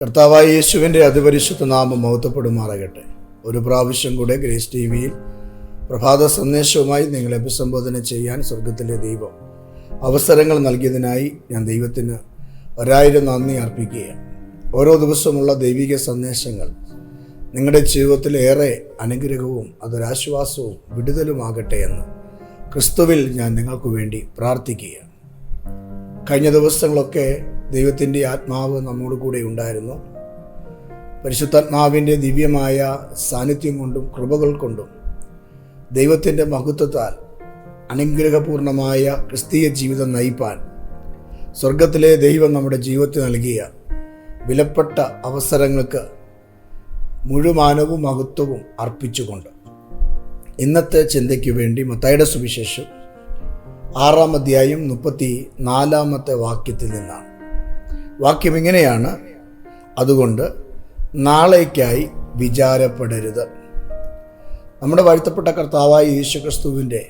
കർത്താവായ യേശുവിന്റെ അതിപരിശുദ്ധ നാമം മഹത്വപ്പെടുമാറാകട്ടെ. ഒരു പ്രാവശ്യം കൂടെ ഗ്രേസ് ടി വിയിൽ പ്രഭാത സന്ദേശവുമായി നിങ്ങളെ അഭിസംബോധന ചെയ്യാൻ സ്വർഗത്തിലെ ദൈവം അവസരങ്ങൾ നൽകിയതിനായി ഞാൻ ദൈവത്തിന് ഒരായിരം നന്ദി അർപ്പിക്കുകയാണ്. ഓരോ ദിവസമുള്ള ദൈവിക സന്ദേശങ്ങൾ നിങ്ങളുടെ ജീവിതത്തിൽ ഏറെ അനുഗ്രഹവും അതൊരാശ്വാസവും വിടുതലുമാകട്ടെ എന്ന് ക്രിസ്തുവിൽ ഞാൻ നിങ്ങൾക്ക് വേണ്ടി പ്രാർത്ഥിക്കുകയാണ്. കഴിഞ്ഞ ദിവസങ്ങളൊക്കെ ദൈവത്തിന്റെ ആത്മാവ് നമ്മോട് കൂടെ ഉണ്ടായിരുന്നു. പരിശുദ്ധാത്മാവിന്റെ ദിവ്യമായ സാന്നിധ്യം കൊണ്ടും കൃപകൾ കൊണ്ടും ദൈവത്തിന്റെ മഹത്വത്താൽ അനുഗ്രഹപൂർണമായ ക്രിസ്തീയ ജീവിതം നയിപ്പാൻ സ്വർഗത്തിലെ ദൈവം നമ്മുടെ ജീവിതത്തിൽ നൽകിയ വിലപ്പെട്ട അവസരങ്ങൾക്ക് മുഴുവാനവും മഹത്വവും അർപ്പിച്ചുകൊണ്ട് ഇന്നത്തെ ചിന്തയ്ക്ക് വേണ്ടി മത്തായുടെ സുവിശേഷം ആറാം അധ്യായം മുപ്പത്തി നാലാമത്തെ വാക്യത്തിൽ നിന്നാണ്. വാക്യം ഇങ്ങനെയാണ്. അതുകൊണ്ട് നാളേക്കായി വിചാരപ്പെടരുത്. നമ്മുടെ വാഴ്ത്തപ്പെട്ട കർത്താവായ യേശുക്രിസ്തുവിന്റെ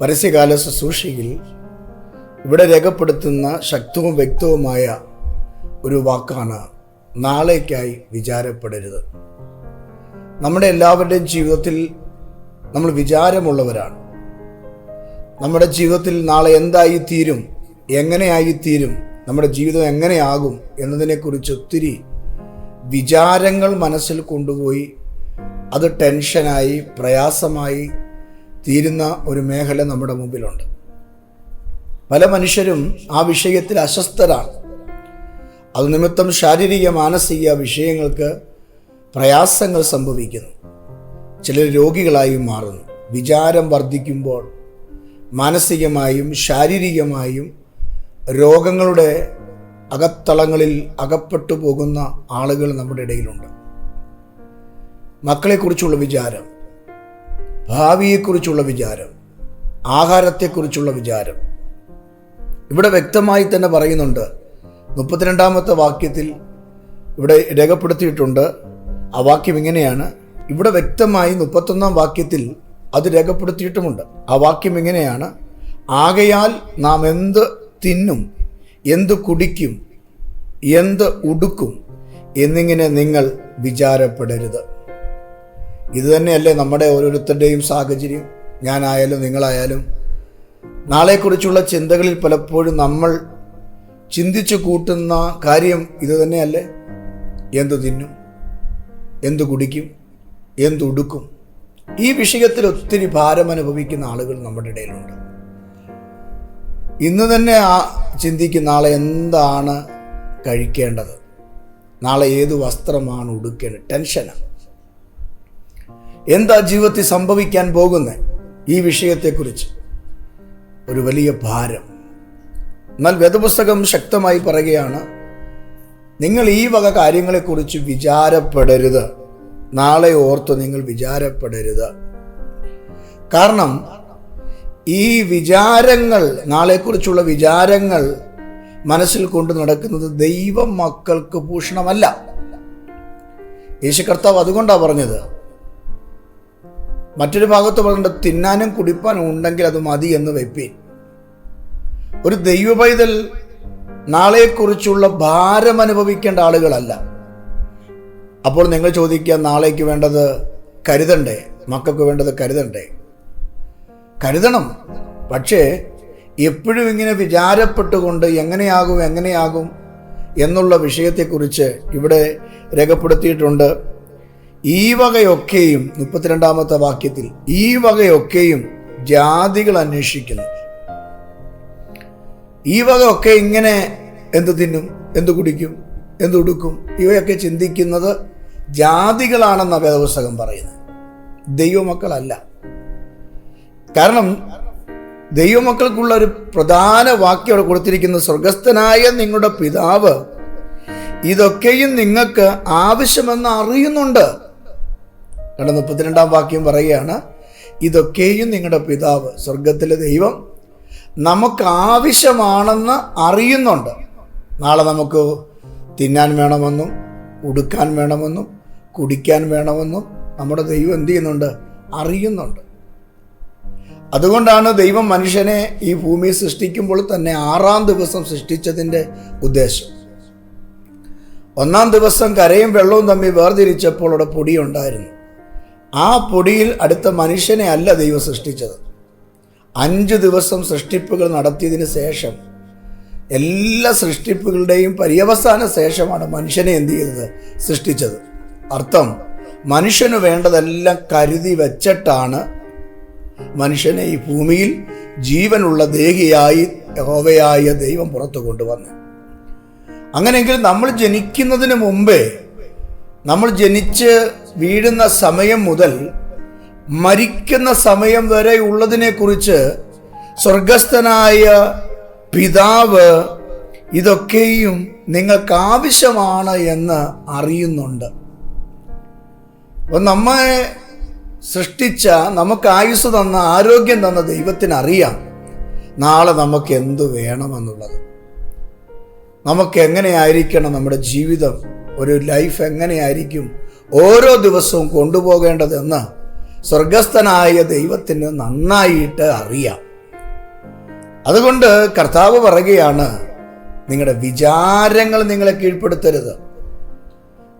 പരസ്യകാല ശുശ്രൂഷയിൽ ഇവിടെ രേഖപ്പെടുത്തുന്ന ശക്തവും വ്യക്തവുമായ ഒരു വാക്കാണ് നാളേക്കായി വിചാരപ്പെടരുത്. നമ്മുടെ എല്ലാവരുടെയും ജീവിതത്തിൽ നമ്മൾ വിചാരമുള്ളവരാണ്. നമ്മുടെ ജീവിതത്തിൽ നാളെ എന്തായി തീരും എങ്ങനെയായി തീരും നമ്മുടെ ജീവിതം എങ്ങനെയാകും എന്നതിനെക്കുറിച്ച് ഒത്തിരി വിചാരങ്ങൾ മനസ്സിൽ കൊണ്ടുപോയി അത് ടെൻഷനായി പ്രയാസമായി തീരുന്ന ഒരു മേഖല നമ്മുടെ മുമ്പിലുണ്ട്. പല മനുഷ്യരും ആ വിഷയത്തിൽ അസ്വസ്ഥരാണ്. അത് നിമിത്തം ശാരീരിക മാനസിക വിഷയങ്ങൾക്ക് പ്രയാസങ്ങൾ സംഭവിക്കുന്നു. ചിലർ രോഗികളായും മാറുന്നു. വിചാരം വർദ്ധിക്കുമ്പോൾ മാനസികമായും ശാരീരികമായും രോഗങ്ങളുടെ അകത്തളങ്ങളിൽ അകപ്പെട്ടു പോകുന്ന ആളുകൾ നമ്മുടെ ഇടയിലുണ്ട്. മക്കളെക്കുറിച്ചുള്ള വിചാരം ഭാവിയെക്കുറിച്ചുള്ള വിചാരം ആഹാരത്തെക്കുറിച്ചുള്ള വിചാരം. ഇവിടെ വ്യക്തമായി തന്നെ പറയുന്നുണ്ട്. മുപ്പത്തിരണ്ടാമത്തെ വാക്യത്തിൽ ഇവിടെ രേഖപ്പെടുത്തിയിട്ടുണ്ട്. ആ വാക്യം ഇങ്ങനെയാണ്. ഇവിടെ വ്യക്തമായി മുപ്പത്തൊന്നാം വാക്യത്തിൽ അത് രേഖപ്പെടുത്തിയിട്ടുമുണ്ട്. ആ വാക്യം ഇങ്ങനെയാണ്. ആകയാൽ നാം എന്ത് തിന്നും എന്തു കുടിക്കും എന്ത് ഉടുക്കും എന്നിങ്ങനെ നിങ്ങൾ വിചാരപ്പെടരുത്. ഇത് തന്നെയല്ലേ നമ്മുടെ ഓരോരുത്തരുടെയും സാഹചര്യം. ഞാനായാലും നിങ്ങളായാലും. നാളെക്കുറിച്ചുള്ള ചിന്തകളിൽ പലപ്പോഴും നമ്മൾ ചിന്തിച്ചു കൂട്ടുന്ന കാര്യം ഇത് തന്നെയല്ലേ? എന്തു തിന്നും എന്തു കുടിക്കും എന്തുടുക്കും ഈ വിഷയത്തിൽ ഒത്തിരി ഭാരം അനുഭവിക്കുന്ന ആളുകൾ നമ്മുടെ ഇടയിലുണ്ട്. ഇന്ന് തന്നെ ആ ചിന്തിക്കും നാളെ എന്താണ് കഴിക്കേണ്ടത്? നാളെ ഏത് വസ്ത്രമാണ് ഉടുക്കേണ്ടത്? ടെൻഷനാണ് എന്താ ജീവിതത്തിൽ സംഭവിക്കാൻ പോകുന്നത് ഈ വിഷയത്തെക്കുറിച്ച്? ഒരു വലിയ ഭാരം. എന്നാൽ വേദപുസ്തകം ശക്തമായി പറയുകയാണ് നിങ്ങൾ ഈ വക കാര്യങ്ങളെക്കുറിച്ച് വിചാരപ്പെടരുത്. നാളെ ഓർത്ത് നിങ്ങൾ വിചാരപ്പെടരുത്. കാരണം ഈ വിചാരങ്ങൾ നാളെക്കുറിച്ചുള്ള വിചാരങ്ങൾ മനസ്സിൽ കൊണ്ട് നടക്കുന്നത് ദൈവ മക്കൾക്ക് ഭൂഷണമല്ല. യേശു കർത്താവ് അതുകൊണ്ടാണ് പറഞ്ഞത്. മറ്റൊരു ഭാഗത്ത് പറഞ്ഞത് തിന്നാനും കുടിപ്പാനും ഉണ്ടെങ്കിൽ അത് മതി എന്ന് വെപ്പീൻ. ഒരു ദൈവ പൈതൽ നാളെക്കുറിച്ചുള്ള ഭാരം അനുഭവിക്കേണ്ട ആളുകളല്ല. അപ്പോൾ നിങ്ങൾ ചോദിക്കുക നാളേക്ക് വേണ്ടത് കരുതണ്ടേ? മക്കൾക്ക് വേണ്ടത് കരുതണ്ടേ? കരുതണം. പക്ഷേ എപ്പോഴും ഇങ്ങനെ വിചാരപ്പെട്ടുകൊണ്ട് എങ്ങനെയാകും എങ്ങനെയാകും എന്നുള്ള വിഷയത്തെക്കുറിച്ച് ഇവിടെ രേഖപ്പെടുത്തിയിട്ടുണ്ട്. ഈ വകയൊക്കെയും മുപ്പത്തിരണ്ടാമത്തെ വാക്യത്തിൽ ഈ വകയൊക്കെയും ജാതികൾ അന്വേഷിക്കുന്നു. ഈ വകയൊക്കെ ഇങ്ങനെ എന്ത് തിന്നും എന്ത് കുടിക്കും എന്ത് ഉടുക്കും ഇവയൊക്കെ ചിന്തിക്കുന്നത് ജാതികളാണെന്ന വേദപുസ്തകം പറയുന്നത്. ദൈവമക്കളല്ല. കാരണം ദൈവമക്കൾക്കുള്ള ഒരു പ്രധാന വാക്യം അവിടെ കൊടുത്തിരിക്കുന്നത് സ്വർഗസ്ഥനായ നിങ്ങളുടെ പിതാവ് ഇതൊക്കെയും നിങ്ങൾക്ക് ആവശ്യമെന്ന് അറിയുന്നുണ്ട്. കണ്ട മുപ്പത്തിരണ്ടാം വാക്യം പറയുകയാണ് ഇതൊക്കെയും നിങ്ങളുടെ പിതാവ് സ്വർഗത്തിലെ ദൈവം നമുക്ക് ആവശ്യമാണെന്ന് അറിയുന്നുണ്ട്. നാളെ നമുക്ക് തിന്നാൻ വേണമെന്നും ഉടുക്കാൻ വേണമെന്നും കുടിക്കാൻ വേണമെന്നും നമ്മുടെ ദൈവം എന്ത് ചെയ്യുന്നുണ്ട്? അറിയുന്നുണ്ട്. അതുകൊണ്ടാണ് ദൈവം മനുഷ്യനെ ഈ ഭൂമി സൃഷ്ടിക്കുമ്പോൾ തന്നെ ആറാം ദിവസം സൃഷ്ടിച്ചതിന്റെ ഉദ്ദേശം. ഒന്നാം ദിവസം കരയും വെള്ളവും തമ്മിൽ വേർതിരിച്ചപ്പോൾ അവിടെ പൊടിയുണ്ടായിരുന്നു. ആ പൊടിയിൽ അടുത്ത മനുഷ്യനെ അല്ല ദൈവം സൃഷ്ടിച്ചത്. അഞ്ച് ദിവസം സൃഷ്ടിപ്പുകൾ നടത്തിയതിന് ശേഷം എല്ലാ സൃഷ്ടിപ്പുകളുടെയും പര്യവസാന ശേഷമാണ് മനുഷ്യനെ എന്ത് ചെയ്തത്? സൃഷ്ടിച്ചത്. അർത്ഥം മനുഷ്യന് വേണ്ടതെല്ലാം കരുതി വെച്ചിട്ടാണ് മനുഷ്യനെ ഈ ഭൂമിയിൽ ജീവനുള്ള ദേഹിയായി യഹോവയായ ദൈവം പുറത്തു കൊണ്ടുവന്നു. അങ്ങനെയെങ്കിൽ നമ്മൾ ജനിക്കുന്നതിന് മുമ്പേ നമ്മൾ ജനിച്ച് വീഴുന്ന സമയം മുതൽ മരിക്കുന്ന സമയം വരെ ഉള്ളതിനെക്കുറിച്ച് സ്വർഗസ്ഥനായ പിതാവ് ഇതൊക്കെയും നിങ്ങൾക്ക് ആവശ്യമാണ് എന്ന് അറിയുന്നുണ്ട്. അപ്പം നമ്മെ സൃഷ്ടിച്ച നമുക്ക് ആയുസ് തന്ന ആരോഗ്യം തന്ന ദൈവത്തിന് അറിയാം നാളെ നമുക്ക് എന്തു വേണമെന്നുള്ളത്. നമുക്ക് എങ്ങനെയായിരിക്കണം നമ്മുടെ ജീവിതം ഒരു ലൈഫ് എങ്ങനെയായിരിക്കും ഓരോ ദിവസവും കൊണ്ടുപോകേണ്ടതെന്ന് സ്വർഗസ്ഥനായ ദൈവത്തിന് നന്നായിട്ട് അറിയാം. അതുകൊണ്ട് കർത്താവ് പറയുകയാണ് നിങ്ങളുടെ വിചാരങ്ങൾ നിങ്ങളെ കീഴ്പ്പെടുത്തരുത്.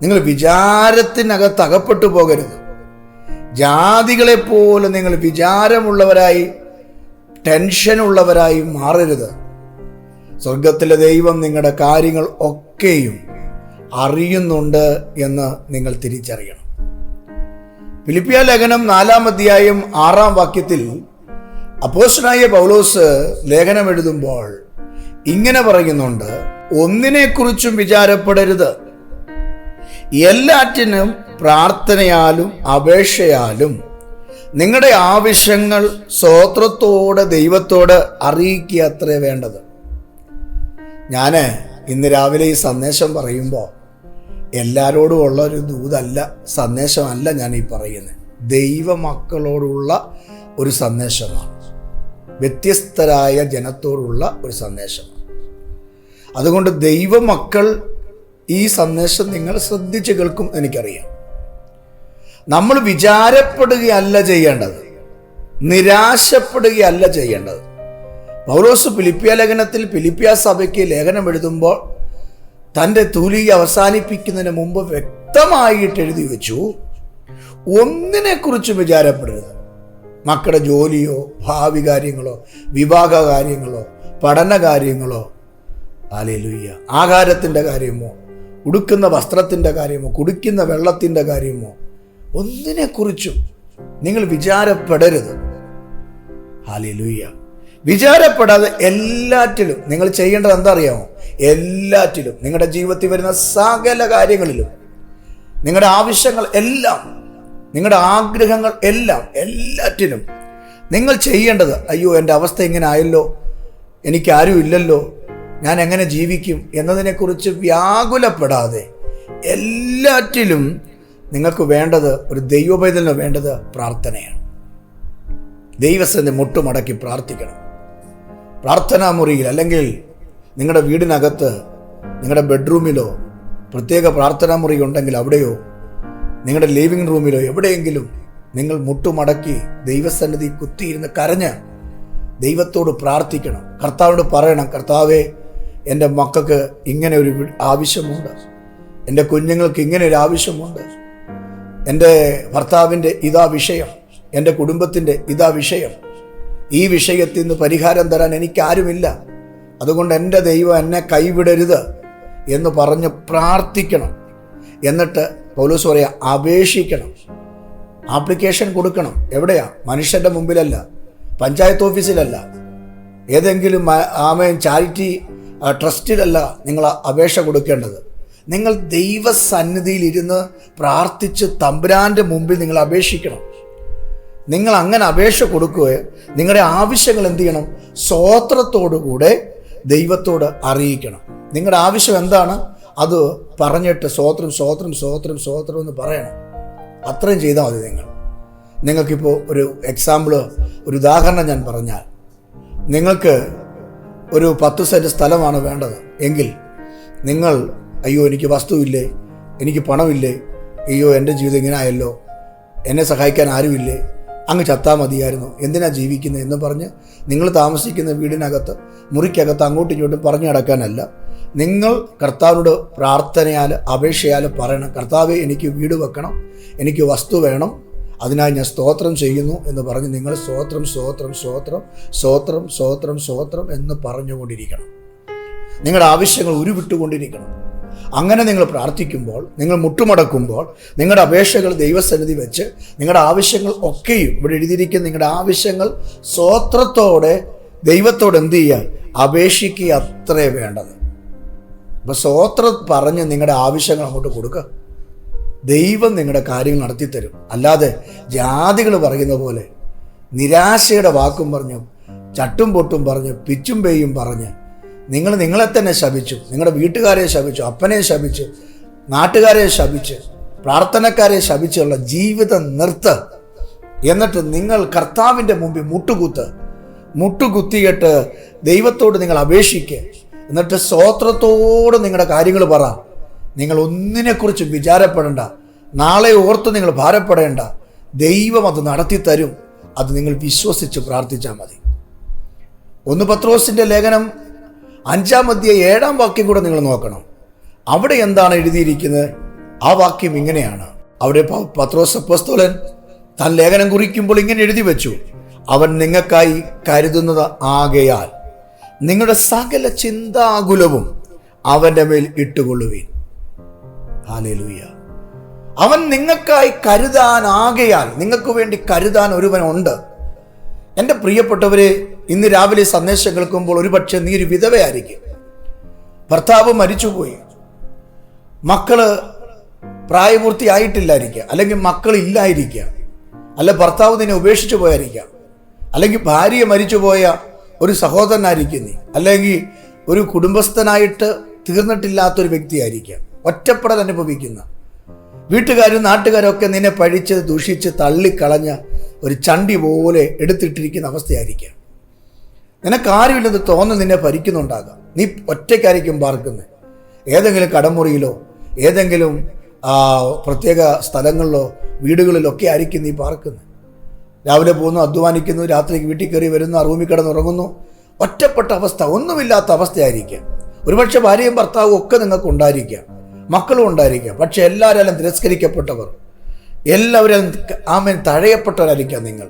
നിങ്ങൾ വിചാരത്തിനകത്ത് അകപ്പെട്ടു പോകരുത് ജാതികളെപ്പോലെ നിങ്ങൾ വിചാരമുള്ളവരായി ടെൻഷനുള്ളവരായി മാറരുത്. സ്വർഗത്തിലെ ദൈവം നിങ്ങളുടെ കാര്യങ്ങൾ ഒക്കെയും അറിയുന്നുണ്ട് എന്ന് നിങ്ങൾ തിരിച്ചറിയണം. ഫിലിപ്പിയ ലേഖനം നാലാം അധ്യായം ആറാം വാക്യത്തിൽ അപ്പോസ്റ്റനായ പൗലോസ് ലേഖനം എഴുതുമ്പോൾ ഇങ്ങനെ പറയുന്നുണ്ട് ഒന്നിനെക്കുറിച്ചും വിചാരപ്പെടരുത്. എല്ലാറ്റിനും പ്രാർത്ഥനയാലും അപേക്ഷയാലും നിങ്ങളുടെ ആവശ്യങ്ങൾ സ്വോത്രത്തോടെ ദൈവത്തോട് അറിയിക്കുക അത്രേ വേണ്ടത്. ഞാൻ ഇന്ന് രാവിലെ ഈ സന്ദേശം പറയുമ്പോൾ എല്ലാവരോടും ഉള്ള ഒരു ദൂതല്ല സന്ദേശമല്ല ഞാൻ ഈ പറയുന്നത് ദൈവമക്കളോടുള്ള ഒരു സന്ദേശമാണ്. വ്യത്യസ്തരായ ജനത്തോടുള്ള ഒരു സന്ദേശമാണ്. അതുകൊണ്ട് ദൈവമക്കൾ ഈ സന്ദേശം നിങ്ങൾ ശ്രദ്ധിച്ച് കേൾക്കും എനിക്കറിയാം. നമ്മൾ വിചാരപ്പെടുകയല്ല ചെയ്യേണ്ടത്. നിരാശപ്പെടുകയല്ല ചെയ്യേണ്ടത്. പൗലോസ് ഫിലിപ്പിയ ലേഖനത്തിൽ ഫിലിപ്പിയ സഭയ്ക്ക് ലേഖനം എഴുതുമ്പോൾ തന്റെ തൂലിക അവസാനിപ്പിക്കുന്നതിന് മുമ്പ് വ്യക്തമായിട്ട് എഴുതി വെച്ചു. ഒന്നിനെക്കുറിച്ചും വിചാരപ്പെടരുത്. മക്കളുടെ ജോലിയോ ഭാവി കാര്യങ്ങളോ വിവാഹ കാര്യങ്ങളോ പഠന കാര്യങ്ങളോ ആലേലുയ്യ ആഹാരത്തിന്റെ കാര്യമോ ഉടുക്കുന്ന വസ്ത്രത്തിന്റെ കാര്യമോ കുടിക്കുന്ന വെള്ളത്തിന്റെ കാര്യമോ ഒന്നിനെക്കുറിച്ചും നിങ്ങൾ വിചാരപ്പെടരുത്. ഹാലേലുയ്യ വിചാരപ്പെടാതെ എല്ലാറ്റിലും നിങ്ങൾ ചെയ്യേണ്ടത് എന്താ അറിയാമോ എല്ലാറ്റിലും നിങ്ങളുടെ ജീവിതത്തിൽ വരുന്ന സകല കാര്യങ്ങളിലും നിങ്ങളുടെ ആവശ്യങ്ങൾ എല്ലാം നിങ്ങളുടെ ആഗ്രഹങ്ങൾ എല്ലാം എല്ലാറ്റിനും നിങ്ങൾ ചെയ്യേണ്ടത് അയ്യോ എന്റെ അവസ്ഥ ഇങ്ങനെ ആയല്ലോ എനിക്കാരും ഇല്ലല്ലോ ഞാൻ എങ്ങനെ ജീവിക്കും? എന്നതിനെക്കുറിച്ച് വ്യാകുലപ്പെടാതെ എല്ലാറ്റിലും നിങ്ങൾക്ക് വേണ്ടത് ഒരു ദൈവപൈതലിന് വേണ്ടത് പ്രാർത്ഥനയാണ്. ദൈവസന്ധി മുട്ടുമടക്കി പ്രാർത്ഥിക്കണം. പ്രാർത്ഥനാ മുറിയിൽ അല്ലെങ്കിൽ നിങ്ങളുടെ വീടിനകത്ത് നിങ്ങളുടെ ബെഡ്റൂമിലോ പ്രത്യേക പ്രാർത്ഥനാ മുറി ഉണ്ടെങ്കിൽ അവിടെയോ നിങ്ങളുടെ ലിവിംഗ് റൂമിലോ എവിടെയെങ്കിലും നിങ്ങൾ മുട്ടുമടക്കി ദൈവസന്നിധി കുത്തിയിരുന്ന് കരഞ്ഞ് ദൈവത്തോട് പ്രാർത്ഥിക്കണം. കർത്താവിനോട് പറയണം കർത്താവേ എന്റെ മക്കൾക്ക് ഇങ്ങനെ ഒരു ആവശ്യമുണ്ട്. എന്റെ കുഞ്ഞുങ്ങൾക്ക് ഇങ്ങനെ ഒരു ആവശ്യമുണ്ട്. എന്റെ ഭർത്താവിന്റെ ഇതാ വിഷയം എന്റെ കുടുംബത്തിന്റെ ഇതാ വിഷയം. ഈ വിഷയത്തിൽ നിന്ന് പരിഹാരം തരാൻ എനിക്കാരുമില്ല. അതുകൊണ്ട് എന്റെ ദൈവം എന്നെ കൈവിടരുത് എന്ന് പറഞ്ഞ് പ്രാർത്ഥിക്കണം. എന്നിട്ട് പൗലോസ് പറയാ അപേക്ഷിക്കണം. ആപ്ലിക്കേഷൻ കൊടുക്കണം. എവിടെയാ? മനുഷ്യന്റെ മുമ്പിലല്ല. പഞ്ചായത്ത് ഓഫീസിലല്ല. ഏതെങ്കിലും ആമയും ചാരിറ്റി ട്രസ്റ്റിലല്ല നിങ്ങൾ അപേക്ഷ കൊടുക്കേണ്ടത്. നിങ്ങൾ ദൈവസന്നിധിയിൽ ഇരുന്ന് പ്രാർത്ഥിച്ച് തമ്പുരാന്റെ മുമ്പിൽ നിങ്ങൾ അപേക്ഷിക്കണം. നിങ്ങൾ അങ്ങനെ അപേക്ഷ കൊടുക്കുകയോ നിങ്ങളുടെ ആവശ്യങ്ങൾ എന്ത് ചെയ്യണം? സ്വോത്രത്തോടുകൂടെ ദൈവത്തോട് അറിയിക്കണം. നിങ്ങളുടെ ആവശ്യം എന്താണ്? അത് പറഞ്ഞിട്ട് സ്വോത്രം സ്വോത്രം സ്വോത്രം സ്വോത്രം എന്ന് പറയണം. അത്രയും ചെയ്താൽ മതി നിങ്ങൾ. നിങ്ങൾക്കിപ്പോൾ ഒരു എക്സാമ്പിൾ ഒരു ഉദാഹരണം ഞാൻ പറഞ്ഞാൽ നിങ്ങൾക്ക് ഒരു പത്ത് സെന്റ് സ്ഥലമാണ് വേണ്ടത്. എങ്കിൽ നിങ്ങൾ അയ്യോ എനിക്ക് വസ്തുവില്ലേ? എനിക്ക് പണമില്ലേ? അയ്യോ എന്റെ ജീവിതം ഇങ്ങനെ ആയല്ലോ എന്നെ സഹായിക്കാൻ ആരുമില്ലേ? അങ്ങ് ചത്താൽ മതിയായിരുന്നു. എന്തിനാ ജീവിക്കുന്നത് എന്ന് പറഞ്ഞ് നിങ്ങൾ താമസിക്കുന്ന വീടിനകത്ത് മുറിക്കകത്ത് അങ്ങോട്ടും ഇങ്ങോട്ടും പറഞ്ഞു നടക്കാനല്ല. നിങ്ങൾ കർത്താവിനോട് പ്രാർത്ഥനയാൽ അപേക്ഷയാൽ പറയണം. കർത്താവ് എനിക്ക് വീട് വെക്കണം. എനിക്ക് വസ്തു വേണം. അതിനായി ഞാൻ സ്തോത്രം ചെയ്യുന്നു എന്ന് പറഞ്ഞ് നിങ്ങൾ സ്തോത്രം സ്തോത്രം സ്തോത്രം സ്തോത്രം സ്തോത്രം സ്തോത്രം എന്ന് പറഞ്ഞുകൊണ്ടിരിക്കണം. നിങ്ങളുടെ ആവശ്യങ്ങൾ ഉരുവിട്ടുകൊണ്ടിരിക്കണം. അങ്ങനെ നിങ്ങൾ പ്രാർത്ഥിക്കുമ്പോൾ നിങ്ങൾ മുട്ടുമടക്കുമ്പോൾ നിങ്ങളുടെ അപേക്ഷകൾ ദൈവസന്നിധി വെച്ച് നിങ്ങളുടെ ആവശ്യങ്ങൾ ഒക്കെയും ഇവിടെ എഴുതിയിരിക്കുന്ന നിങ്ങളുടെ ആവശ്യങ്ങൾ സ്വോത്രത്തോടെ ദൈവത്തോട് എന്ത് ചെയ്യുക അപേക്ഷിക്കുക അത്രേ വേണ്ടത്. അപ്പോൾ സ്വോത്രം പറഞ്ഞ് നിങ്ങളുടെ ആവശ്യങ്ങൾ അങ്ങോട്ട് കൊടുക്കുക. ദൈവം നിങ്ങളുടെ കാര്യങ്ങൾ നടത്തിത്തരും. അല്ലാതെ ജാതികൾ പറയുന്ന പോലെ നിരാശയുടെ വാക്കും പറഞ്ഞു ചട്ടും പൊട്ടും പറഞ്ഞ് പിച്ചും പേയും പറഞ്ഞ് നിങ്ങൾ നിങ്ങളെ തന്നെ ശപിച്ചു. നിങ്ങളുടെ വീട്ടുകാരെ ശപിച്ചു. അപ്പനെ ശപിച്ചു. നാട്ടുകാരെ ശപിച്ച്. പ്രാർത്ഥനക്കാരെ ശപിച്ചുള്ള ജീവിതം നിർത്ത്. എന്നിട്ട് നിങ്ങൾ കർത്താവിന്റെ മുമ്പിൽ മുട്ടുകുത്ത്. മുട്ടുകുത്തിയിട്ട് ദൈവത്തോട് നിങ്ങൾ അപേക്ഷിക്കുക എന്നിട്ട് സ്വോത്രത്തോട് നിങ്ങളുടെ കാര്യങ്ങൾ പറ. നിങ്ങൾ ഒന്നിനെക്കുറിച്ച് വിചാരപ്പെടേണ്ട. നാളെ ഓർത്ത് നിങ്ങൾ ഭാരപ്പെടേണ്ട. ദൈവം അത് നടത്തി തരും അത് നിങ്ങൾ വിശ്വസിച്ച് പ്രാർത്ഥിച്ചാൽ മതി. ഒന്ന് പത്രോസിന്റെ ലേഖനം അഞ്ചാം മധ്യ ഏഴാം വാക്യം കൂടെ നിങ്ങൾ നോക്കണം. അവിടെ എന്താണ് എഴുതിയിരിക്കുന്നത്? ആ വാക്യം ഇങ്ങനെയാണ്. അവിടെ പത്രോസ് അപ്പോസ്തലൻ താൻ ലേഖനം കുറിക്കുമ്പോൾ ഇങ്ങനെ എഴുതി വെച്ചു. അവൻ നിങ്ങൾക്കായി കരുതുന്നത് ആകയാൽ നിങ്ങളുടെ സകല ചിന്താകുലവും അവന്റെ മേൽ ഇട്ടുകൊള്ളുവീൻ. ഹാലേലൂയ. അവൻ നിങ്ങൾക്കായി കരുതാനാകയാൽ നിങ്ങൾക്ക് വേണ്ടി കരുതാൻ ഒരുവനുണ്ട്. എന്റെ പ്രിയപ്പെട്ടവരെ ഇന്ന് രാവിലെ സന്ദേശം കേൾക്കുമ്പോൾ ഒരുപക്ഷെ നീ ഒരു വിധവയായിരിക്കും. ഭർത്താവ് മരിച്ചുപോയി. മക്കൾ പ്രായപൂർത്തിയായിട്ടില്ലായിരിക്കുക അല്ലെങ്കിൽ മക്കൾ ഇല്ലായിരിക്കുക അല്ല ഭർത്താവ് നിന്നെ ഉപേക്ഷിച്ചു പോയായിരിക്കാം. അല്ലെങ്കിൽ ഭാര്യ മരിച്ചുപോയ ഒരു സഹോദരനായിരിക്കും നീ. അല്ലെങ്കിൽ ഒരു കുടുംബസ്ഥനായിട്ട് തീർന്നിട്ടില്ലാത്തൊരു വ്യക്തിയായിരിക്കാം. ഒറ്റപ്പെടൽ അനുഭവിക്കുന്ന. വീട്ടുകാരും നാട്ടുകാരും ഒക്കെ നിന്നെ പഴിച്ച് ദൂഷിച്ച് തള്ളിക്കളഞ്ഞ ഒരു ചണ്ടി പോലെ എടുത്തിട്ടിരിക്കുന്ന അവസ്ഥയായിരിക്കാം. നിനക്കാരുമില്ലെന്ന് തോന്നൽ നിന്നെ ഭരിക്കുന്നുണ്ടാകാം. നീ ഒറ്റയ്ക്കായിരിക്കും പാർക്കുന്നത്. ഏതെങ്കിലും കടമുറിയിലോ ഏതെങ്കിലും പ്രത്യേക സ്ഥലങ്ങളിലോ വീടുകളിലൊക്കെ ആയിരിക്കും നീ പാർക്കുന്നത്. രാവിലെ പോകുന്നു അധ്വാനിക്കുന്നു രാത്രിക്ക് വീട്ടിൽ കയറി വരുന്നു ആ റൂമിൽ കിടന്നുറങ്ങുന്നു. ഒറ്റപ്പെട്ട അവസ്ഥ ഒന്നുമില്ലാത്ത അവസ്ഥയായിരിക്കാം. ഒരുപക്ഷെ ഭാര്യയും ഭർത്താവും ഒക്കെ നിങ്ങൾക്ക് ഉണ്ടായിരിക്കാം മക്കളും ഉണ്ടായിരിക്കാം. പക്ഷെ എല്ലാവരും തിരസ്കരിക്കപ്പെട്ടവർ. എല്ലാവരും ആമേൻ തഴയപ്പെട്ടവരായിരിക്കാം നിങ്ങൾ.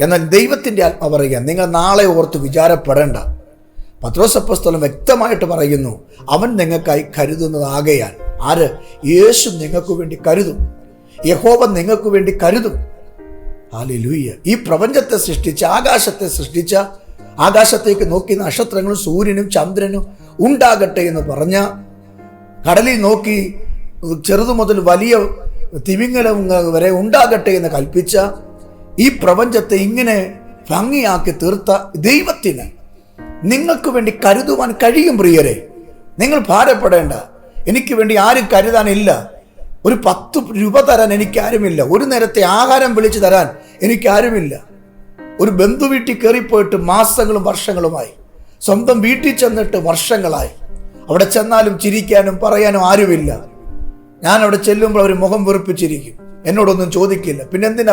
എന്നാൽ ദൈവത്തിന്റെ ആത്മ പറയുക നിങ്ങൾ നാളെ ഓർത്ത് വിചാരപ്പെടേണ്ട. പത്രോസപ്പസ്തലം വ്യക്തമായിട്ട് പറയുന്നു അവൻ നിങ്ങൾക്കായി കരുതുന്നതാകയാൽ. ആര്? യേശു നിങ്ങൾക്ക് വേണ്ടി കരുതും. യഹോവ നിങ്ങൾക്ക് വേണ്ടി കരുതും. ആലിലൂയ്യ ഈ പ്രപഞ്ചത്തെ സൃഷ്ടിച്ച ആകാശത്തെ സൃഷ്ടിച്ച ആകാശത്തേക്ക് നോക്കി നക്ഷത്രങ്ങളും സൂര്യനും ചന്ദ്രനും ഉണ്ടാകട്ടെ എന്ന് പറഞ്ഞ കടലിൽ നോക്കി ചെറുതു മുതൽ വലിയ തിമിംഗലം വരെ ഉണ്ടാകട്ടെ എന്ന് കൽപ്പിച്ച ഈ പ്രപഞ്ചത്തെ ഇങ്ങനെ ഭംഗിയാക്കി തീർത്ത ദൈവത്തിന് നിങ്ങൾക്ക് വേണ്ടി കരുതുവാൻ കഴിയും പ്രിയരെ. നിങ്ങൾ ഭാരപ്പെടേണ്ട. എനിക്ക് വേണ്ടി ആരും കരുതാനില്ല. ഒരു പത്ത് രൂപ തരാൻ എനിക്ക് ആരുമില്ല. ഒരു നേരത്തെ ആഹാരം വിളിച്ചു തരാൻ എനിക്ക് ആരുമില്ല. ഒരു ബന്ധു വീട്ടിൽ കയറിപ്പോയിട്ട് മാസങ്ങളും വർഷങ്ങളുമായി സ്വന്തം വീട്ടിൽ ചെന്നിട്ട് വർഷങ്ങളായി അവിടെ ചെന്നാലും ചിരിക്കാനും പറയാനും ആരുമില്ല. ഞാൻ അവിടെ ചെല്ലുമ്പോൾ അവർ മുഖം വെറുപ്പിച്ചിരിക്കും. എന്നോടൊന്നും ചോദിക്കില്ല. പിന്നെ എന്തിനാ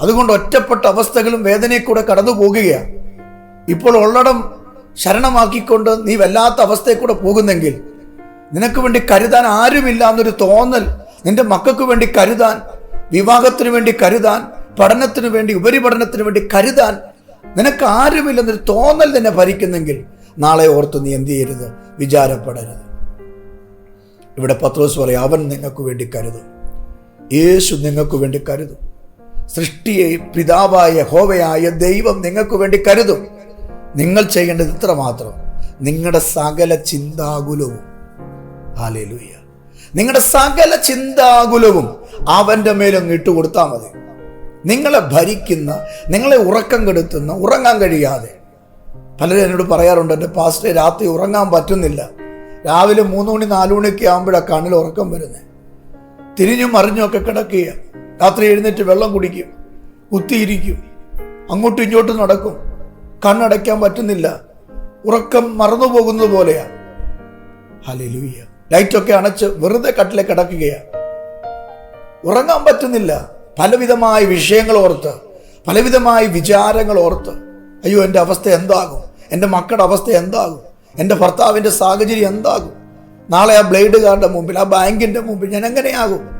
അതുകൊണ്ട് ഒറ്റപ്പെട്ട അവസ്ഥകളും വേദനയെ കൂടെ കടന്നു പോകുകയാണ്. ഇപ്പോൾ ഉള്ളടം ശരണമാക്കിക്കൊണ്ട് നീ വല്ലാത്ത അവസ്ഥയെ കൂടെ പോകുന്നെങ്കിൽ നിനക്ക് വേണ്ടി കരുതാൻ ആരുമില്ല എന്നൊരു തോന്നൽ നിന്റെ മക്കൾക്ക് വേണ്ടി കരുതാൻ വിവാഹത്തിന് വേണ്ടി കരുതാൻ പഠനത്തിന് വേണ്ടി ഉപരിപഠനത്തിന് വേണ്ടി കരുതാൻ നിനക്ക് ആരുമില്ലെന്നൊരു തോന്നൽ തന്നെ ഭരിക്കുന്നെങ്കിൽ നാളെ ഓർത്ത് നീ എന്ത് ചെയ്യരുത്? വിചാരപ്പെടരുത്. ഇവിടെ പത്രോസ് പറയും അവൻ നിങ്ങൾക്ക് വേണ്ടി കരുതും. യേശു നിങ്ങൾക്ക് വേണ്ടി കരുതും. സൃഷ്ടിയെ പിതാവായ ഹോവയായ ദൈവം നിങ്ങൾക്ക് വേണ്ടി കരുതും. നിങ്ങൾ ചെയ്യേണ്ടത് ഇത്ര മാത്രം. നിങ്ങളുടെ സകല ചിന്താകുലവും. ഹാലേലൂയ നിങ്ങളുടെ സകല ചിന്താകുലവും അവന്റെ മേലൊന്ന് ഇട്ട് കൊടുത്താൽ മതി. നിങ്ങളെ ഭരിക്കുന്ന നിങ്ങളെ ഉറക്കം കെടുത്തുന്ന ഉറങ്ങാൻ കഴിയാതെ. പലരും എന്നോട് പറയാറുണ്ട് എന്റെ പാസ്റ്റ് രാത്രി ഉറങ്ങാൻ പറ്റുന്നില്ല. രാവിലെ മൂന്ന് മണി നാല് മണിയൊക്കെ ആകുമ്പോഴാണ് കണ്ണിൽ ഉറക്കം വരുന്നത് തിരിഞ്ഞും മറിഞ്ഞും ഒക്കെ കിടക്കുക രാത്രി എഴുന്നേറ്റ് വെള്ളം കുടിക്കും കുത്തിയിരിക്കും. അങ്ങോട്ടും ഇങ്ങോട്ടും നടക്കും. കണ്ണടയ്ക്കാൻ പറ്റുന്നില്ല. ഉറക്കം മറന്നു പോകുന്നത് പോലെയാ. ഹലിലൂയ ലൈറ്റൊക്കെ അണച്ച് വെറുതെ കട്ടിലെ കിടക്കുകയാണ് ഉറങ്ങാൻ പറ്റുന്നില്ല. പലവിധമായ വിഷയങ്ങൾ ഓർത്ത് പലവിധമായ വിചാരങ്ങൾ ഓർത്ത്. അയ്യോ എന്റെ അവസ്ഥ എന്താകും? എന്റെ മക്കളുടെ അവസ്ഥ എന്താകും? എന്റെ ഭർത്താവിന്റെ സാഹചര്യം എന്താകും? നാളെ ആ ബ്ലേഡുകാരുടെ മുമ്പിൽ ആ ബാങ്കിന്റെ മുമ്പിൽ ഞാൻ എങ്ങനെയാകും?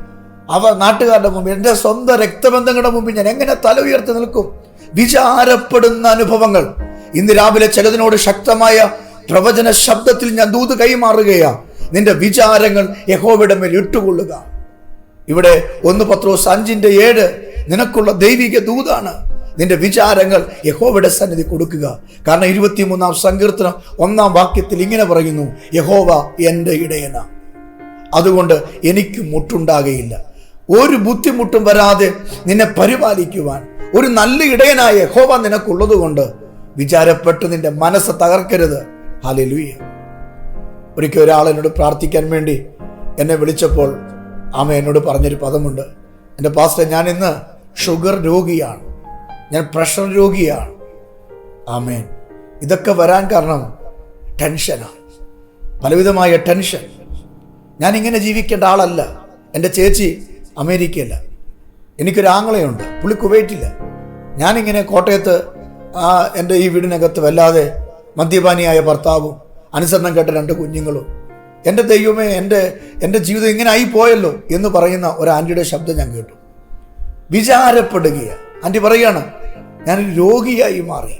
അവ നാട്ടുകാരുടെ മുമ്പിൽ എന്റെ സ്വന്തം രക്തബന്ധങ്ങളുടെ മുമ്പിൽ ഞാൻ എങ്ങനെ തല ഉയർത്തി നിൽക്കും? വിചാരപ്പെടുന്ന അനുഭവങ്ങൾ. ഇന്ന് രാവിലെ ചിലതിനോട് ശക്തമായ പ്രവചന ശബ്ദത്തിൽ ഞാൻ ദൂത് കൈമാറുകയാണ് നിന്റെ വിചാരങ്ങൾ യഹോവയുടെ മേൽ ഇട്ടുകൊള്ളുക. ഇവിടെ ഒന്ന് പത്രോസ് സഞ്ചിന്റെ ഏഴ് നിനക്കുള്ള ദൈവിക ദൂതാണ്. നിന്റെ വിചാരങ്ങൾ യഹോവയുടെ സന്നിധി കൊടുക്കുക. കാരണം ഇരുപത്തിമൂന്നാം സങ്കീർത്തനം ഒന്നാം വാക്യത്തിൽ ഇങ്ങനെ പറയുന്നു യഹോവ എന്റെ ഇടയന. അതുകൊണ്ട് എനിക്ക് മുട്ടുണ്ടാകയില്ല. ഒരു ബുദ്ധിമുട്ടും വരാതെ നിന്നെ പരിപാലിക്കുവാൻ. ഒരു നല്ല ഇടയനായ ഹോവ നിനക്കുള്ളത് കൊണ്ട് വിചാരപ്പെട്ട് നിന്റെ മനസ്സ് തകർക്കരുത്. ഹാലലുയ്യ ഒരിക്കൽ ഒരാൾ എന്നോട് പ്രാർത്ഥിക്കാൻ വേണ്ടി എന്നെ വിളിച്ചപ്പോൾ ആമ എന്നോട് പറഞ്ഞൊരു പദമുണ്ട്. എന്റെ പാസ്റ്റർ ഞാൻ ഇന്ന് ഷുഗർ രോഗിയാണ്. ഞാൻ പ്രഷർ രോഗിയാണ്. ആമേൻ. ഇതൊക്കെ വരാൻ കാരണം ടെൻഷനാണ്. പലവിധമായ ടെൻഷൻ. ഞാൻ ഇങ്ങനെ ജീവിക്കേണ്ട ആളല്ല. എന്റെ ചേച്ചി അമേരിക്കയല്ല. എനിക്കൊരു ആങ്ങളയുണ്ട്. പുള്ളി കുവൈറ്റില്ല. ഞാനിങ്ങനെ കോട്ടയത്ത് ആ എന്റെ ഈ വീടിനകത്ത് വല്ലാതെ മദ്യപാനിയായ ഭർത്താവും അനുസരണം കേട്ട രണ്ട് കുഞ്ഞുങ്ങളും എന്റെ ദൈവമേ എന്റെ എന്റെ ജീവിതം ഇങ്ങനെ ആയി പോയല്ലോ എന്ന് പറയുന്ന ഒരു ആന്റിയുടെ ശബ്ദം ഞാൻ കേട്ടു. വിചാരപ്പെടുകയാണ് ആന്റി പറയുകയാണ് ഞാൻ രോഗിയായി മാറി.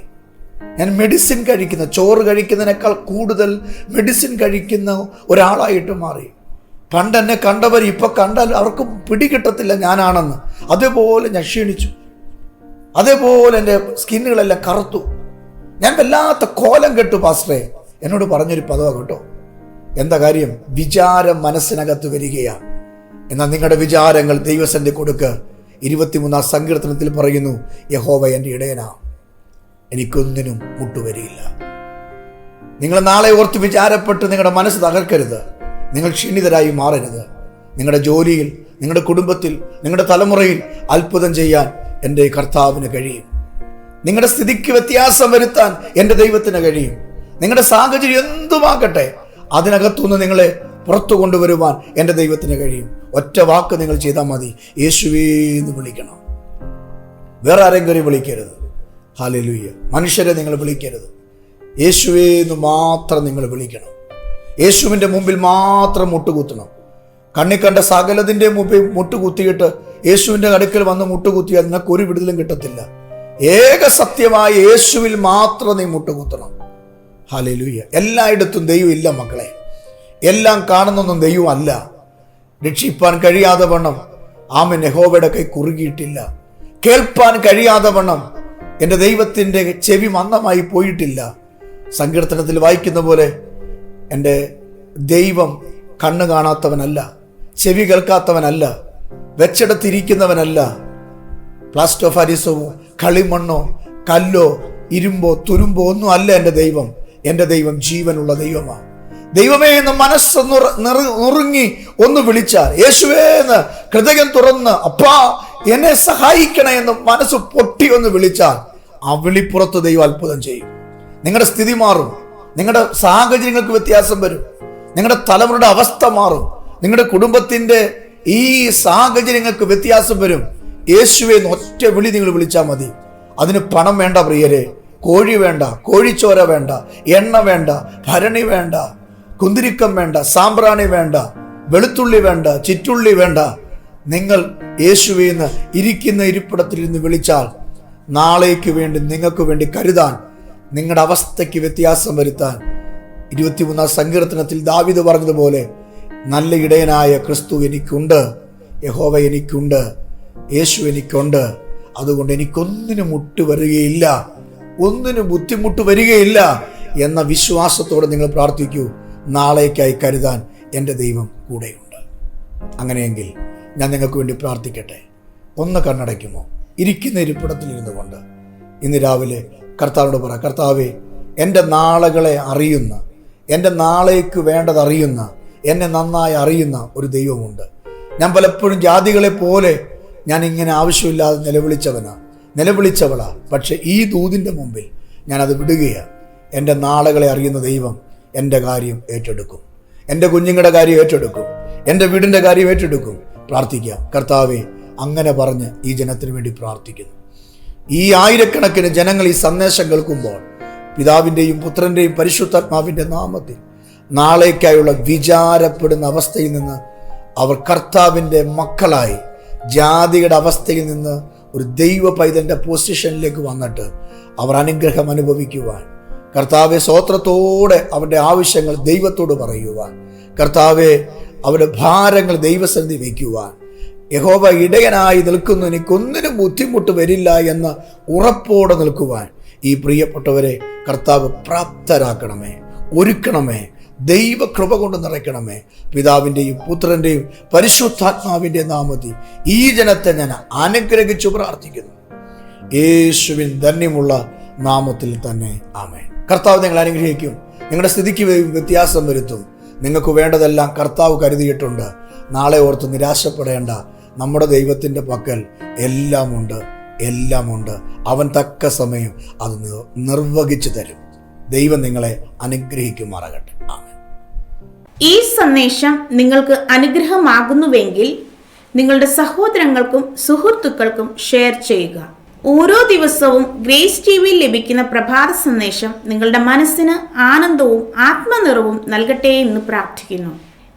ഞാൻ മെഡിസിൻ കഴിക്കുന്ന ചോറ് കഴിക്കുന്നതിനേക്കാൾ കൂടുതൽ മെഡിസിൻ കഴിക്കുന്ന ഒരാളായിട്ട് മാറി. പണ്ട് എന്നെ കണ്ടവർ ഇപ്പൊ കണ്ടാൽ അവർക്ക് പിടികിട്ടത്തില്ല ഞാനാണെന്ന്. അതേപോലെ ഞാൻ ക്ഷീണിച്ചു. അതേപോലെ എന്റെ സ്കിന്നുകളെല്ലാം കറുത്തു. ഞാൻ വല്ലാത്ത കോലം കെട്ടു പാസ്റ്ററെ. എന്നോട് പറഞ്ഞൊരു പദവ കേട്ടോ. എന്താ കാര്യം? വിചാരം മനസ്സിനകത്ത് വരികയാണ്. എന്നാൽ നിങ്ങളുടെ വിചാരങ്ങൾ ദൈവസന്ധി കൊടുക്കുക ഇരുപത്തിമൂന്നാം സങ്കീർത്തനത്തിൽ പറയുന്നു യഹോവ എന്റെ ഇടയനാ. എനിക്കൊന്നിനും മുട്ടുവരിയില്ല. നിങ്ങൾ നാളെ ഓർത്ത് വിചാരപ്പെട്ട് നിങ്ങളുടെ മനസ്സ് തകർക്കരുത്. നിങ്ങൾ ക്ഷീണിതരായി മാറരുത്. നിങ്ങളുടെ ജോലിയിൽ നിങ്ങളുടെ കുടുംബത്തിൽ നിങ്ങളുടെ തലമുറയിൽ അത്ഭുതം ചെയ്യാൻ എന്റെ കർത്താവിന് കഴിയും. നിങ്ങളുടെ സ്ഥിതിക്ക് വ്യത്യാസം വരുത്താൻ എന്റെ ദൈവത്തിന് കഴിയും. നിങ്ങളുടെ സാഹചര്യം എന്തുമാകട്ടെ അതിനകത്തുനിന്ന് നിങ്ങളെ പുറത്തു കൊണ്ടുവരുവാൻ എന്റെ ദൈവത്തിന് കഴിയും. ഒറ്റ വാക്ക് നിങ്ങൾ ചെയ്താൽ മതി. യേശുവേന്ന് വിളിക്കണം. വേറെ ആരെങ്കിലും വിളിക്കരുത്. ഹാലലുയ്യ മനുഷ്യരെ നിങ്ങൾ വിളിക്കരുത്. യേശുവേന്ന് മാത്രം നിങ്ങൾ വിളിക്കണം. യേശുവിന്റെ മുമ്പിൽ മാത്രം മുട്ടുകുത്തണം. കണ്ണി കണ്ട സകലതിന്റെ മുമ്പിൽ മുട്ടുകുത്തിയിട്ട് യേശുവിന്റെ അടുക്കൽ വന്ന് മുട്ടുകുത്തിയാൽ നിനക്ക് ഒരു വിടുതലും കിട്ടത്തില്ല. ഏക സത്യമായ യേശുവിൽ മാത്രം നീ മുട്ടുകുത്തണം. ഹാലലൂയ്യ എല്ലായിടത്തും ദൈവം ഇല്ല മക്കളെ. എല്ലാം കാണുന്നൊന്നും ദൈവമല്ല രക്ഷിപ്പാൻ കഴിയാതെ വണ്ണം ആമൻ. യഹോവയുടെ കൈ കുറുകിയിട്ടില്ല. കേൾപ്പാൻ കഴിയാതെ വണ്ണം എന്റെ ദൈവത്തിന്റെ ചെവി മന്ദമായി പോയിട്ടില്ല. സങ്കീർത്തനത്തിൽ വായിക്കുന്ന പോലെ എന്റെ ദൈവം കണ്ണ് കാണാത്തവനല്ല ചെവി കേൾക്കാത്തവനല്ല വെച്ചെടുത്തിരിക്കുന്നവനല്ല. പ്ലാസ്റ്റോ ഫാരിസവും കളിമണ്ണോ കല്ലോ ഇരുമ്പോ തുരുമ്പോ ഒന്നും അല്ല എന്റെ ദൈവം. എന്റെ ദൈവം ജീവനുള്ള ദൈവമാണ് ദൈവമേ എന്ന് മനസ്സ് നുറ- നുറുങ്ങി ഒന്ന് വിളിച്ചാൽ യേശുവേ എന്ന് ഹൃദയം തുറന്ന് അപ്പാ എന്നെ സഹായിക്കണേ എന്ന് മനസ്സ് പൊട്ടി ഒന്ന് വിളിച്ചാൽ ആ വിളിപ്പുറത്ത് ദൈവം അത്ഭുതം ചെയ്യും. നിങ്ങളുടെ സ്ഥിതി മാറും. നിങ്ങളുടെ സാഹചര്യങ്ങൾക്ക് വ്യത്യാസം വരും. നിങ്ങളുടെ തലമുറയുടെ അവസ്ഥ മാറും. നിങ്ങളുടെ കുടുംബത്തിന്റെ ഈ സാഹചര്യങ്ങൾക്ക് വ്യത്യാസം വരും. യേശുവെ ഒറ്റ വിളി നിങ്ങൾ വിളിച്ചാൽ മതി. അതിന് പണം വേണ്ട പ്രിയരെ. കോഴി വേണ്ട കോഴിച്ചോര വേണ്ട എണ്ണ വേണ്ട ഭരണി വേണ്ട കുന്തിരിക്കം വേണ്ട സാമ്പ്രാണി വേണ്ട വെളുത്തുള്ളി വേണ്ട ചിറ്റുള്ളി വേണ്ട. നിങ്ങൾ യേശുവിന്ന് ഇരിക്കുന്ന ഇരിപ്പിടത്തിൽ നിന്ന് വിളിച്ചാൽ നാളേക്ക് വേണ്ടി നിങ്ങൾക്ക് വേണ്ടി കരുതാൻ നിങ്ങളുടെ അവസ്ഥയ്ക്ക് വ്യത്യാസം വരുത്താൻ. ഇരുപത്തിമൂന്നാം സങ്കീർത്തനത്തിൽ ദാവിദ് പറഞ്ഞതുപോലെ നല്ല ഇടയനായ ക്രിസ്തു എനിക്കുണ്ട് യഹോവ എനിക്കുണ്ട് യേശു എനിക്കുണ്ട്. അതുകൊണ്ട് എനിക്കൊന്നിനും മുട്ട് വരികയില്ല ഒന്നിനും ബുദ്ധിമുട്ട് വരികയില്ല എന്ന വിശ്വാസത്തോടെ നിങ്ങൾ പ്രാർത്ഥിക്കൂ. നാളേക്കായി കരുതാൻ എന്റെ ദൈവം കൂടെയുണ്ട്. അങ്ങനെയെങ്കിൽ ഞാൻ നിങ്ങൾക്ക് വേണ്ടി പ്രാർത്ഥിക്കട്ടെ. ഒന്ന് കണ്ണടയ്ക്കുമോ? ഇരിക്കുന്ന ഇരിപ്പിടത്തിൽ ഇരുന്നു കൊണ്ട് ഇന്ന് രാവിലെ കർത്താവിനോട് പറ കർത്താവെ എന്റെ നാളുകളെ അറിയുന്ന എന്റെ നാളേക്ക് വേണ്ടത് അറിയുന്ന എന്നെ നന്നായി അറിയുന്ന ഒരു ദൈവമുണ്ട്. ഞാൻ പലപ്പോഴും ജാതികളെ പോലെ ഞാൻ ഇങ്ങനെ ആവശ്യമില്ലാതെ നിലവിളിച്ചവനാ നിലവിളിച്ചവളാ. പക്ഷേ ഈ ദൂതിന്റെ മുമ്പിൽ ഞാനത് വിടുകയാണ് എന്റെ നാളുകളെ അറിയുന്ന ദൈവം എന്റെ കാര്യം ഏറ്റെടുക്കും. എന്റെ കുഞ്ഞുങ്ങളുടെ കാര്യം ഏറ്റെടുക്കും. എന്റെ വീടിന്റെ കാര്യം ഏറ്റെടുക്കും. പ്രാർത്ഥിക്കാം. കർത്താവെ അങ്ങനെ പറഞ്ഞ് ഈ ജനത്തിന് വേണ്ടി പ്രാർത്ഥിക്കുന്നു. ഈ ആയിരക്കണക്കിന് ജനങ്ങൾ ഈ സന്ദേശം കേൾക്കുമ്പോൾ പിതാവിന്റെയും പുത്രന്റെയും പരിശുദ്ധാത്മാവിന്റെ നാമത്തിൽ നാളേക്കായുള്ള വിചാരപ്പെടുന്ന അവസ്ഥയിൽ നിന്ന് അവർ കർത്താവിന്റെ മക്കളായി ജാതിയുടെ അവസ്ഥയിൽ നിന്ന് ഒരു ദൈവ പൈതന്റെ പൊസിഷനിലേക്ക് വന്നിട്ട് അവർ അനുഗ്രഹം അനുഭവിക്കുവാൻ. കർത്താവെ സ്വോത്രത്തോടെ അവരുടെ ആവശ്യങ്ങൾ ദൈവത്തോട് പറയുവാൻ. കർത്താവെ അവരുടെ ഭാരങ്ങൾ ദൈവസന്ധി വയ്ക്കുവാൻ. യഹോവ ഇടയനായി നിൽക്കുന്നു. എനിക്കൊന്നിനും ബുദ്ധിമുട്ട് വരില്ല എന്ന് ഉറപ്പോടെ നിൽക്കുവാൻ ഈ പ്രിയപ്പെട്ടവരെ കർത്താവ് പ്രാപ്തരാക്കണമേ ഒരുക്കണമേ ദൈവകൃപ കൊണ്ട് നിറയ്ക്കണമേ. പിതാവിന്റെയും പുത്രന്റെയും പരിശുദ്ധാത്മാവിന്റെ നാമത്തിൽ ഈ ജനത്തെ ഞാൻ അനുഗ്രഹിച്ചു പ്രാർത്ഥിക്കുന്നു. യേശുവിൻ ധന്യമുള്ള നാമത്തിൽ തന്നെ ആമേ കർത്താവ് നിങ്ങൾ അനുഗ്രഹിക്കും. നിങ്ങളുടെ സ്ഥിതിക്ക് വ്യ- വ്യത്യാസം വരുത്തും. നിങ്ങൾക്ക് വേണ്ടതെല്ലാം കർത്താവ് കരുതിയിട്ടുണ്ട്. നാളെ ഓർത്ത് നിരാശപ്പെടേണ്ട നമ്മുടെ ദൈവത്തിന്റെ പക്കൽ എല്ലാമുണ്ട് എല്ലാമുണ്ട്. അവൻ തക്ക സമയം അത് നിർവഹിച്ചു തരും. ദൈവം നിങ്ങളെ അനുഗ്രഹിക്കുമാറാകട്ടെ. ഈ സന്ദേശം നിങ്ങൾക്ക് അനുഗ്രഹമാകുന്നുവെങ്കിൽ നിങ്ങളുടെ സഹോദരങ്ങൾക്കും സുഹൃത്തുക്കൾക്കും ഷെയർ ചെയ്യുക. ഓരോ ദിവസവും ഗ്രേസ് ടി വിയിൽ ലഭിക്കുന്ന പ്രഭാത സന്ദേശം നിങ്ങളുടെ മനസ്സിന് ആനന്ദവും ആത്മനിറവും നൽകട്ടെ എന്ന് പ്രാർത്ഥിക്കുന്നു.